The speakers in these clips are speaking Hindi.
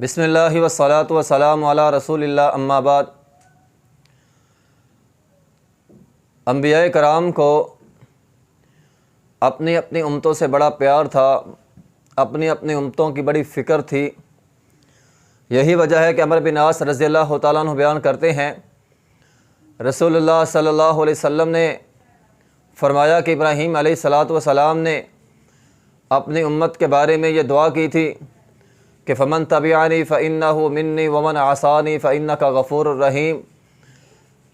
बिसमीम वसलाम रसूल अम्माबाद अम्बिया कराम को अपनी अपनी उम्मतों से बड़ा प्यार था, अपनी अपनी उम्मतों की बड़ी फ़िक्र थी। यही वजह है कि अमर बिन आस रज़ी अल्लाह तु बयान करते हैं, रसूलुल्लाह सल्लल्लाहु अलैहि वसल्लम ने फरमाया कि इब्राहीम सलाम ने अपनी उम्मत के बारे में ये दुआ की थी कि फ़मन तबियानी फ़िन्ना मिन्नी वमन आसानी फ़िन्ना का गफ़ूर रहीम।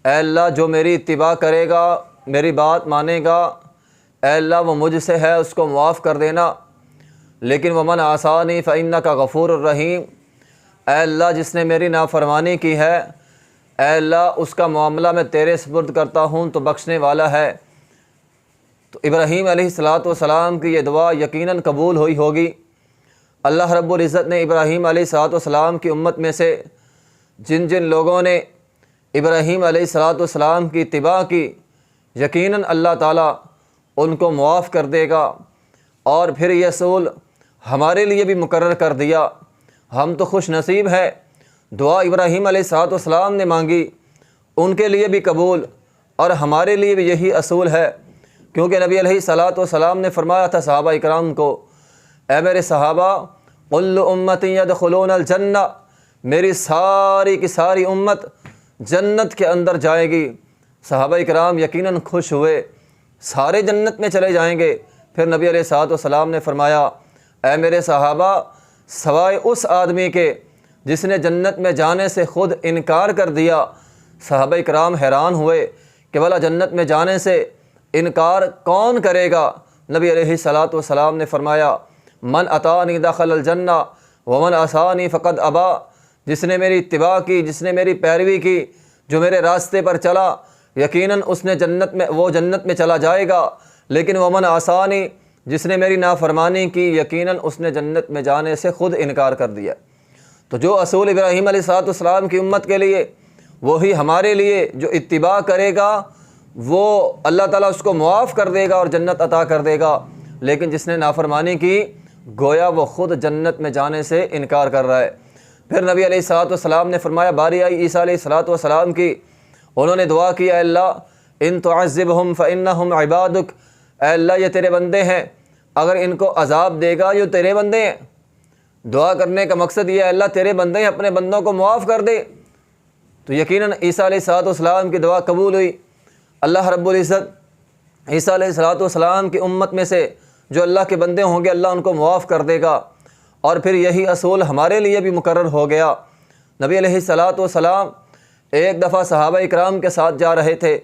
अल्लाह, जो मेरी इतबा करेगा, मेरी बात मानेगा अल्लाह, वो मुझसे है, उसको मुआफ़ कर देना। लेकिन वमन आसानी फ़िन्ना का गफ़ूर रहीम। अल्लाह, जिसने मेरी नाफरमानी की है अल्लाह, उसका मामला मैं तेरे स्पुर्द करता हूँ तो बख्शने वाला है। तो इब्राहीम सलाम की ये दुआ यकीनन कबूल हुई होगी। अल्लाह रब्बुल इज़्ज़त ने इब्राहीम सलाम की उम्मत में से जिन जिन लोगों ने इब्राहीम सलाम की इतबा की, यकीनन अल्लाह ताला उनको मुआफ़ कर देगा और फिर यह असूल हमारे लिए भी मुकर कर दिया। हम तो खुश नसीब है। दुआ इब्राहीम सलाम ने मांगी। उनके लिए भी कबूल और हमारे लिए भी यही असूल है। क्योंकि नबी सलाम ने फरमाया था, सहाबा इकराम को ए मेरे सहाबा उम्मत यदखलूनजन्ना मेरी सारी की सारी उम्मत जन्नत के अंदर जाएगी। सहाबा इकराम यकीनन खुश हुए, सारे जन्नत में चले जाएँगे। फिर नबी सलाम ने फरमाया ए मेरे सहाबा, सवाए उस आदमी के जिसने जन्नत में जाने से ख़ुद इनकार कर दिया। सहाबा इकराम हैरान हुए कि भला जन्नत में जाने से इनकार कौन करेगा? नबी सलाम ने फरमाया मन अतानी दखल जन्ना वमन आसानी फ़कत अबा। जिसने मेरी इतबा की, जिसने मेरी पैरवी की, जो मेरे रास्ते पर चला, यकीनन उसने जन्नत में, वो जन्नत में चला जाएगा। लेकिन वमन आसानी जिसने मेरी नाफरमानी की, यकीनन उसने जन्नत में जाने से ख़ुद इनकार कर दिया। तो जो असूल इब्राहीम सलाम की उम्मत के लिए, वही हमारे लिए जो इतबा करेगा, वो अल्लाह ताला उसको मुआफ़ कर देगा और जन्नत अता कर देगा। लेकिन जिसने नाफरमानी की गोया वो ख़ुद जन्नत में जाने से इनकार कर रहा है। फिर नबी सलाम ने फरमाया, बारी आई ईसा सलाम की। उन्होंने दुआ की अल्लाह, इन तो अज़ब हम फ़िन हम इबादुक अल्लाह, ये तेरे बंदे हैं। अगर इनको अजाब देगा, ये तेरे बंदे हैं। दुआ करने का मकसद ये अल्लाह, तेरे बंदे हैं, अपने बंदों को मुआफ़ कर दे। तो यकीन ईसा सलाम की दुआ कबूल हुई। अल्लाह रब्ज़त ईसा सलाम की उम्मत में से जो अल्लाह के बंदे होंगे, अल्लाह उनको मुआफ़ कर देगा। और फिर यही असूल हमारे लिए भी मुकर हो गया। नबी सलाम एक दफ़ा सहाबा इकराम के साथ जा रहे थे।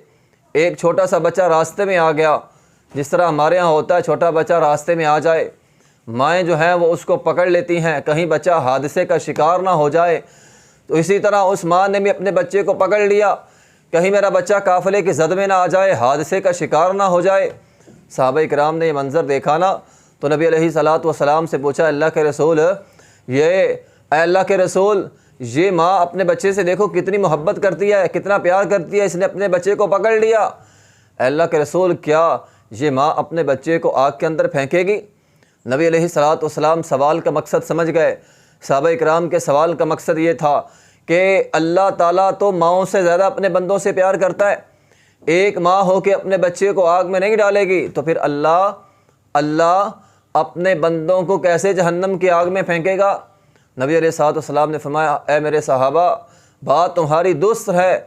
एक छोटा सा बच्चा रास्ते में आ गया। जिस तरह हमारे यहाँ होता है, छोटा बच्चा रास्ते में आ जाए। माएँ जो हैं, वो उसको पकड़ लेती हैं। कहीं बच्चा हादसे का शिकार ना हो जाए। तो इसी तरह उस माँ ने भी अपने बच्चे को पकड़ लिया। कहीं मेरा बच्चा काफ़िले की जद में ना आ जाए, हादसे का शिकार ना हो जाए। साहब कराम ने ये मंज़र देखा ना तो नबी सलाम से पूछा, अल्लाह के रसूल, ये अल्लाह के रसूल, ये माँ अपने बच्चे से देखो कितनी मोहब्बत करती है, कितना प्यार करती है, इसने अपने बच्चे को पकड़ लिया। अल्लाह के रसूल, क्या ये माँ अपने बच्चे को आग के अंदर फेंकेगी? नबी सलाम सवाल का मकसद समझ गए। साहब कराम के सवाल का मकसद ये था कि अल्लाह ताला तो माओ से ज़्यादा अपने बंदों से प्यार करता है। एक माँ हो के अपने बच्चे को आग में नहीं डालेगी तो फिर अल्लाह अल्लाह अपने बंदों को कैसे जहन्नम की आग में फेंकेगा? नबी सलाम ने फरमाया, ए मेरे सहाबा, बात तुम्हारी दुस्त है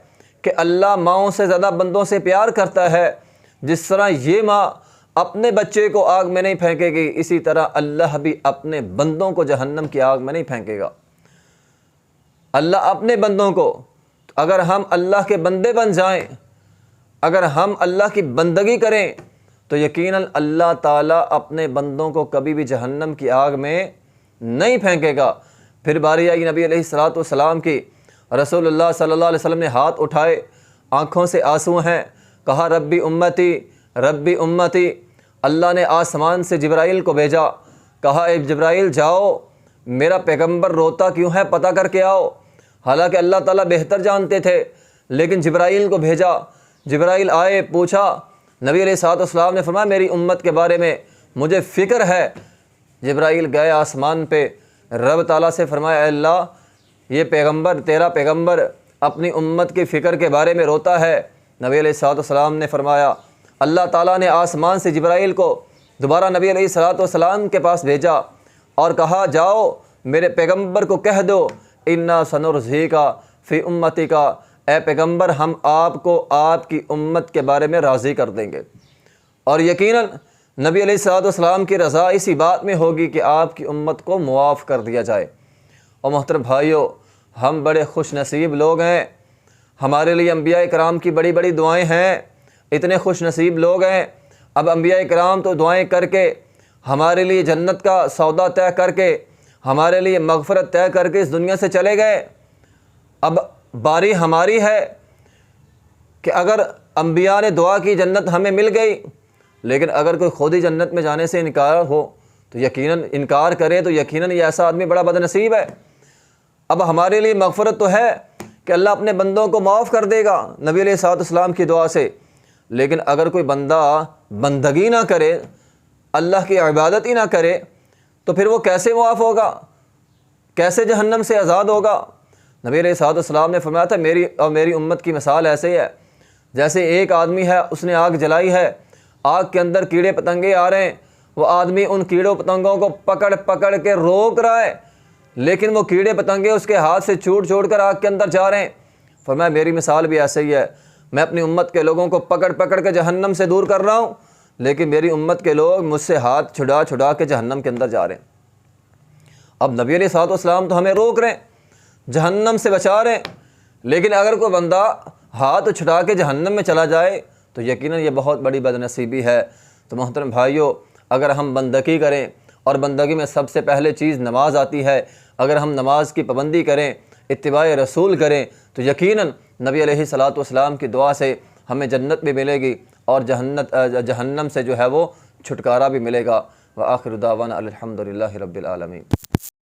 कि अल्लाह माओं से ज़्यादा बंदों से प्यार करता है। जिस तरह ये माँ अपने बच्चे को आग में नहीं फेंकेगी, इसी तरह अल्लाह भी अपने बंदों को जहन्नम की आग में नहीं फेंकेगा। अल्लाह अपने बंदों को अगर हम अल्लाह के बंदे बन जाएँ अगर हम अल्लाह की बंदगी करें तो यकीनन अल्लाह ताला अपने बंदों को कभी भी जहन्नम की आग में नहीं फेंकेगा। फिर बारी आई नबी सलाम की। रसूलुल्लाह सल्लल्लाहु अलैहि वसल्लम ने हाथ उठाए, आँखों से आँसू हैं। कहा, रब्बी उम्मती रब्बी उम्मती, अल्लाह ने आसमान से जब्राइल को भेजा। कहा, ए जब्राइल, जाओ, मेरा पैगंबर रोता क्यों है पता करके आओ? हालाँकि अल्लाह ताला बेहतर जानते थे, लेकिन जब्राइल को भेजा। जब्राइल आए, पूछा, नबी सलाम ने फरमाया, मेरी उम्मत के बारे में मुझे फ़िक्र है। जब्राइल गए आसमान पे, रब ताला से फरमाया अल्लाह, ये पैगंबर, तेरा पैगंबर अपनी उम्मत की फ़िक्र के बारे में रोता है। नबी सलाम ने फरमाया, अल्लाह ताला ने आसमान से जब्राइल को दोबारा नबी सलाम के पास भेजा और कहा, जाओ, मेरे पैगंबर को कह दो, इन्ना सनुरजी का फ़ी उम्मती का ए पैगंबर हम आपको आपकी उम्मत के बारे में राज़ी कर देंगे। और यकीनन, नबी अलैहिस्सलाम की रज़ा इसी बात में होगी कि आपकी उम्मत को मुआफ़ कर दिया जाए। और मोहतरम भाइयों, हम बड़े खुश नसीब लोग हैं। हमारे लिए अम्बिया कराम की बड़ी बड़ी दुआएँ हैं। इतने खुश नसीब लोग हैं। अब अम्बिया कराम तो दुआएँ करके, हमारे लिए जन्नत का सौदा तय करके, हमारे लिए मगफ़रत तय करके इस दुनिया से चले गए। अब बारी हमारी है कि अगर अम्बिया ने दुआ की जन्नत हमें मिल गई, लेकिन अगर कोई खुद ही जन्नत में जाने से इनकार हो तो यकीनन इनकार करे तो यकीनन ये ऐसा आदमी बड़ा बदनसीब है। अब हमारे लिए मगफ़रत तो है कि अल्लाह अपने बंदों को माफ़ कर देगा नबी सलाम की दुआ से। लेकिन अगर कोई बंदा बंदगी ना करे, अल्लाह की इबादत ही ना करे तो फिर वो कैसे मुआफ़ होगा? कैसे जहन्नम से आज़ाद होगा? नबी सलाम ने फरमाया था, मेरी और मेरी उम्मत की मिसाल ऐसे ही है। जैसे एक आदमी है, उसने आग जलाई है, आग के अंदर कीड़े पतंगे आ रहे हैं, वो आदमी उन कीड़ों पतंगों को पकड़ पकड़ के रोक रहा है, लेकिन वो कीड़े पतंगे उसके हाथ से छूट छोड़ कर आग के अंदर जा रहे हैं। फरमाया, मेरी मिसाल भी ऐसे ही है। मैं अपनी उम्मत के लोगों को पकड़ पकड़ के जहन्नम से दूर कर रहा हूँ, लेकिन मेरी उम्मत के लोग मुझसे हाथ छुड़ा छुड़ा के जहन्नम के अंदर जा रहे हैं। अब नबी सातम तो हमें रोक रहे हैं। जहन्नम से बचा रहे हैं लेकिन अगर कोई बंदा हाथ छुटा के जहन्नम में चला जाए तो यकीनन ये बहुत बड़ी बदनसीबी है। तो मोहतरम भाइयों, अगर हम बंदगी करें, और बंदगी में सबसे पहले चीज़ नमाज़ आती है, अगर हम नमाज़ की पाबंदी करें इत्तबा रसूल करें तो यकीनन नबी अलैहिस्सलाम की दुआ से हमें जन्नत भी मिलेगी, और जहन्नत जहन्नम से जो है वो छुटकारा भी मिलेगा। व आखिर दावाना अलहमदिल्ला रब्बिल आलमीन।